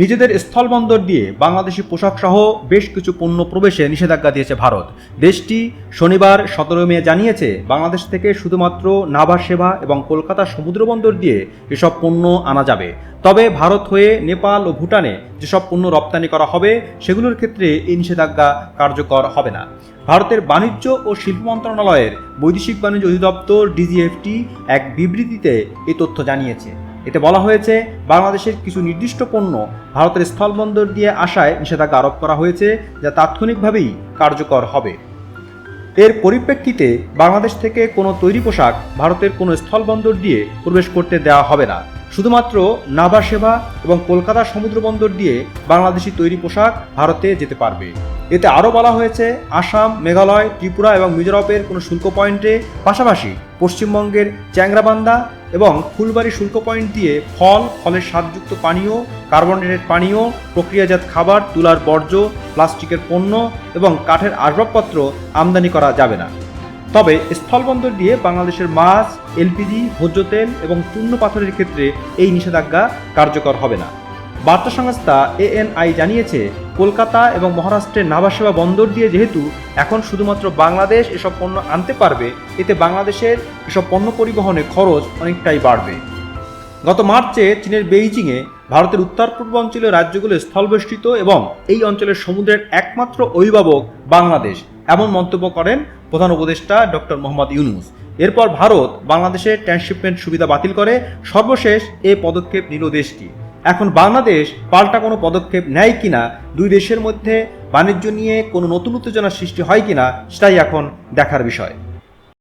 নিজেদের স্থলবন্দর দিয়ে বাংলাদেশি পোশাক সহ বেশ কিছু পণ্য প্রবেশে নিষেধাজ্ঞা দিয়েছে ভারত। দেশটি শনিবার সতেরো মে জানিয়েছে, বাংলাদেশ থেকে শুধুমাত্র নাভা সেবা এবং কলকাতা সমুদ্রবন্দর দিয়ে এসব পণ্য আনা যাবে। তবে ভারত হয়ে নেপাল ও ভুটানে যেসব পণ্য রপ্তানি করা হবে, সেগুলোর ক্ষেত্রে এই নিষেধাজ্ঞা কার্যকর হবে না। ভারতের বাণিজ্য ও শিল্প মন্ত্রণালয়ের বৈদেশিক বাণিজ্য অধিদপ্তর ডিজিএফটি এক বিবৃতিতে এই তথ্য জানিয়েছে। এতে বলা হয়েছে, বাংলাদেশের কিছু নির্দিষ্ট পণ্য ভারতের স্থলবন্দর দিয়ে আসায় নিষেধাজ্ঞা আরোপ করা হয়েছে, যা তাৎক্ষণিকভাবেই কার্যকর হবে। এর পরিপ্রেক্ষিতে বাংলাদেশ থেকে কোনো তৈরি পোশাক ভারতের কোনো স্থলবন্দর দিয়ে প্রবেশ করতে দেওয়া হবে না। শুধুমাত্র নাভা সেবা এবং কলকাতা সমুদ্রবন্দর দিয়ে বাংলাদেশি তৈরি পোশাক ভারতে যেতে পারবে। এতে আরও বলা হয়েছে, আসাম, মেঘালয়, ত্রিপুরা এবং মিজোরামের কোনো শুল্ক পয়েন্টে, পাশাপাশি পশ্চিমবঙ্গের চ্যাংরাবান্ধা এবং ফুলবাড়ি শুল্ক পয়েন্ট দিয়ে ফল, ফলের স্বাদযুক্ত পানীয় কার্বনেটেড পানীয়, প্রক্রিয়াজাত খাবার, তুলার বর্জ্য, প্লাস্টিকের পণ্য এবং কাঠের আসবাবপত্র আমদানি করা যাবে না। তবে স্থলবন্দর দিয়ে বাংলাদেশের মাছ, এলপিজি ভোজ্য তেল এবং চূর্ণ পাথরের ক্ষেত্রে এই নিষেধাজ্ঞা কার্যকর হবে না। বার্তা সংস্থা এএনআই জানিয়েছে, কলকাতা এবং মহারাষ্ট্রের নাভাসেবা বন্দর দিয়ে যেহেতু এখন শুধুমাত্র বাংলাদেশ এসব পণ্য আনতে পারবে, এতে বাংলাদেশের এসব পণ্য পরিবহনে খরচ অনেকটাই বাড়বে। গত মার্চে চীনের বেইজিংয়ে ভারতের উত্তর পূর্বাঞ্চলীয় রাজ্যগুলো স্থলবেষ্টিত এবং এই অঞ্চলের সমুদ্রের একমাত্র অভিভাবক বাংলাদেশ, এমন মন্তব্য করেন প্রধান উপদেষ্টা ডক্টর মোহাম্মদ ইউনুস। এরপর ভারত বাংলাদেশের ট্রান্সশিপমেন্ট সুবিধা বাতিল করে, সর্বশেষ এ পদক্ষেপ নিল দেশটি। এখন বাংলাদেশ পাল্টা কোনো পদক্ষেপ নেয় কিনা, দুই দেশের মধ্যে বাণিজ্য নিয়ে কোনো নতুন উত্তেজনার সৃষ্টি হয় কিনা, সেটাই এখন দেখার বিষয়।